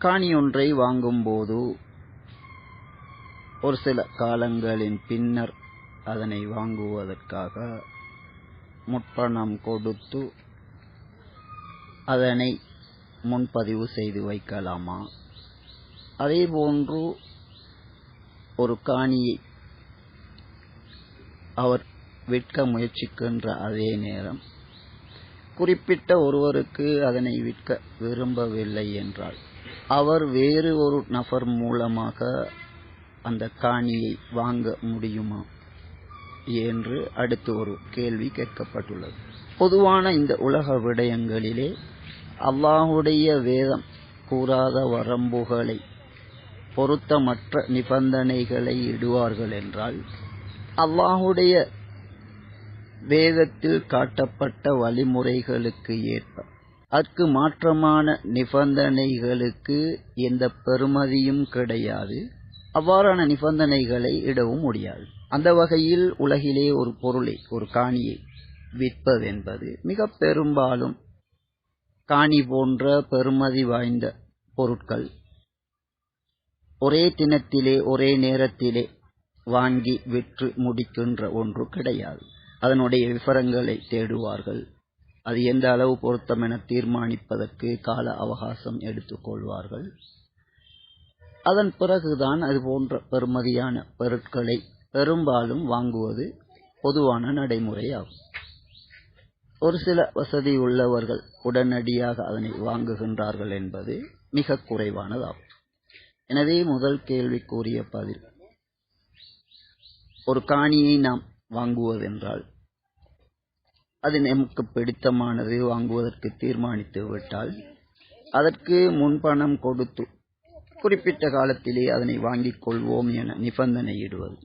காணி ஒன்றை வாங்கும்போது ஒரு சில காலங்களின் பின்னர் அதனை வாங்குவதற்காக முற்பணம் கொடுத்து அதனை முன்பதிவு செய்து வைக்கலாமா? அதேபோன்று ஒரு காணியை அவர் விற்க முயற்சிக்கின்ற அதே நேரம் குறிப்பிட்ட ஒருவருக்கு அதனை விற்க விரும்பவில்லை என்றால் அவர் வேறு ஒரு நபர் மூலமாக அந்த காணியை வாங்க முடியுமா என்று அடுத்து ஒரு கேள்வி கேட்கப்பட்டுள்ளது. பொதுவான இந்த உலக விடயங்களிலே அல்லாஹுடைய வேதம் கூறாத வரம்புகளை பொருத்தமற்ற நிபந்தனைகளை இடுவார்கள் என்றால் அல்லாஹுடைய வேதத்தில் காட்டப்பட்ட வழிமுறைகளுக்கு ஏற்ப அதற்கு மாற்றமான நிபந்தனைகளுக்கு எந்த பெறுமதியும் கிடையாது. அவ்வாறான நிபந்தனைகளை இடவும் முடியாது. அந்த வகையில் உலகிலே ஒரு பொருளை ஒரு காணியை விற்பதென்பது மிக பெரும்பாலும் காணி போன்ற பெருமதி வாய்ந்த பொருட்கள் ஒரே தினத்திலே ஒரே நேரத்திலே வாங்கி விற்று முடிக்கின்ற ஒன்று கிடையாது. அதனுடைய விவரங்களை தேடுவார்கள். அது எந்த அளவு பொருத்தம் என தீர்மானிப்பதற்கு கால அவகாசம் எடுத்துக்கொள்வார்கள். அதன் பிறகுதான் அது போன்ற பெருமதியான பொருட்களை பெரும்பாலும் வாங்குவது பொதுவான நடைமுறையாகும். ஒரு சில வசதி உள்ளவர்கள் உடனடியாக அதனை வாங்குகின்றார்கள் என்பது மிக குறைவானதாகும். எனவே முதல் கேள்வி கூறிய பதில் ஒரு காணியை நாம் வாங்குவதென்றால் அது நமக்கு பிடித்தமானது வாங்குவதற்கு தீர்மானித்து விட்டால் அதற்கு முன்பணம் கொடுத்து குறிப்பிட்ட காலத்திலே அதனை வாங்கிக் கொள்வோம் என நிபந்தனையிடுவது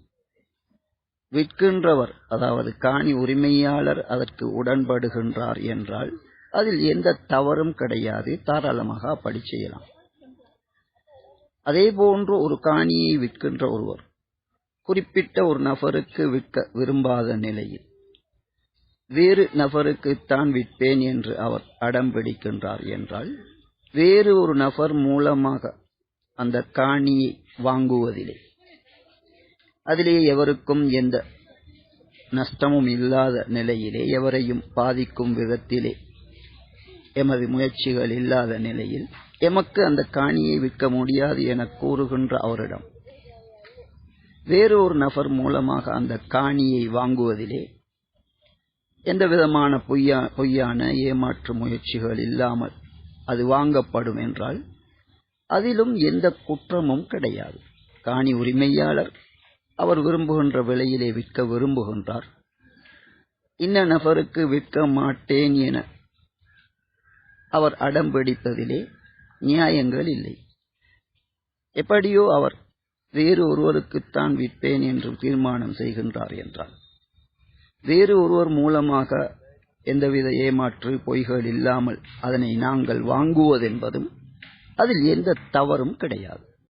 விற்கின்றவர் அதாவது காணி உரிமையாளர் அதற்கு உடன்படுகின்றார் என்றால் அதில் எந்த தவறும் கிடையாது தாராளமாக அப்படி செய்யலாம். அதே போன்று ஒரு காணியை விற்கின்ற ஒருவர் குறிப்பிட்ட ஒரு நபருக்கு விற்க விரும்பாத நிலையில் வேறு நபருக்குத்தான் விற்பேன் என்று அவர் அடம் பிடிக்கின்றார் என்றால் வேறு ஒரு நபர் மூலமாக அந்த காணியை வாங்குவதிலே அதிலே எவருக்கும் எந்த நஷ்டமும் இல்லாத நிலையிலே எவரையும் பாதிக்கும் விதத்திலே எமது முயற்சிகள் இல்லாத நிலையில் எமக்கு அந்த காணியை விற்க முடியாது என கூறுகின்ற அவரிடம் வேறு ஒரு நபர் மூலமாக அந்த காணியை வாங்குவதிலே எந்த விதமான பொய்யா பொய்யான ஏமாற்று முயற்சிகள் இல்லாமல் அது வாங்கப்படும் என்றால் அதிலும் எந்த குற்றமும் கிடையாது. காணி உரிமையாளர் அவர் விரும்புகின்ற விலையிலே விற்க விரும்புகின்றார். இன்ன நபருக்கு விற்க மாட்டேன் என அவர் அடம் பிடிப்பதிலே நியாயங்கள் இல்லை. எப்படியோ அவர் வேறு ஒருவருக்குத்தான் விற்பேன் என்று தீர்மானம் செய்கின்றார் என்றார் வேறு ஒருவர் மூலமாக எந்தவித ஏமாற்று பொய்கள் இல்லாமல் அதனை நாங்கள் வாங்குவதென்பதும் அதில் எந்த தவறும் கிடையாது.